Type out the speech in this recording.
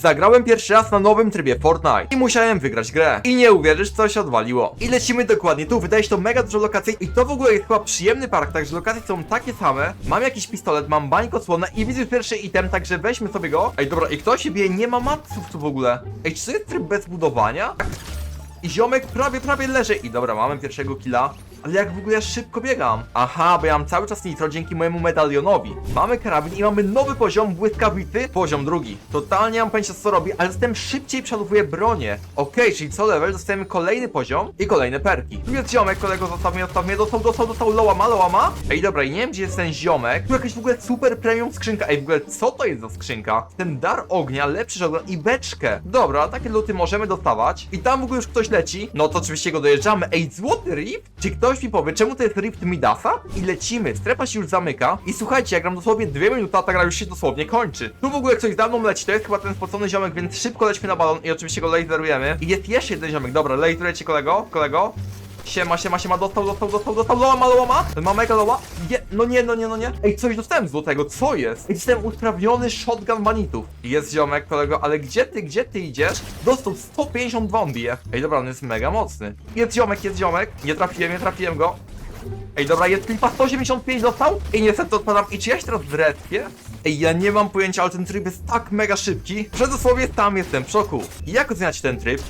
Zagrałem pierwszy raz na nowym trybie Fortnite i musiałem wygrać grę. I nie uwierzysz, co się odwaliło. I lecimy dokładnie tu, wydaje się to mega dużo lokacji i to w ogóle jest chyba przyjemny park, także lokacje są takie same. Mam jakiś pistolet, mam bańko słone i widzę pierwszy item, także weźmy sobie go. Ej, dobra, i kto się bije? Nie ma matców tu w ogóle. Ej, czy to jest tryb bez budowania? I ziomek prawie, prawie leży. I dobra, mamy pierwszego killa. Ale jak w ogóle ja szybko biegam. Aha, bo ja mam cały czas nitro dzięki mojemu medalionowi. Mamy karabin i mamy nowy poziom błyskawity, poziom drugi. Totalnie nie mam pojęcia co robi, ale zatem szybciej przelowuję bronię. Okej, czyli co level dostajemy kolejny poziom i kolejne perki. Tu jest ziomek, kolego, zostaw mnie, zostaw mnie, dostał, dostał, dostał, loła ma, loła ma. Ej, dobra, i nie wiem gdzie jest ten ziomek. Tu jakaś w ogóle super premium skrzynka. Ej, w ogóle co to jest za skrzynka? Ten dar ognia, lepszy żogon i beczkę. Dobra, takie luty możemy dostawać. I tam w ogóle już ktoś leci. No to oczywiście go dojeżdżamy. Ej, złoty rift? Czy ktoś mi powie, czemu to jest rift Midasa? I lecimy. Strefa się już zamyka. I słuchajcie, jak gram dosłownie dwie minuty, a ta gra już się dosłownie kończy. Tu w ogóle ktoś za mną leci. To jest chyba ten spocony ziomek, więc szybko lećmy na balon i oczywiście go laserujemy. I jest jeszcze jeden ziomek. Dobra, laserujecie kolego, kolego. Siema, siema, siema, dostał, dostał, dostał, dostał, loła ma, loła ma, mega loła, je, no nie, no nie, no nie, ej, coś dostałem złotego, co jest? Ej, Jestem usprawniony shotgun manitów. Jest ziomek, kolego, ale gdzie ty, gdzie ty idziesz? Dostał 152 on bije. Ej, dobra, on jest mega mocny. Jest ziomek, jest ziomek, nie trafiłem, nie trafiłem go. Ej, dobra, jest klipa 185 dostał? I niestety odpadam. I czy ja się teraz wrespię? Ej, ja nie mam pojęcia, ale ten tryb jest tak mega szybki, że dosłownie tam jestem w szoku. Jak oceniać ten tryb?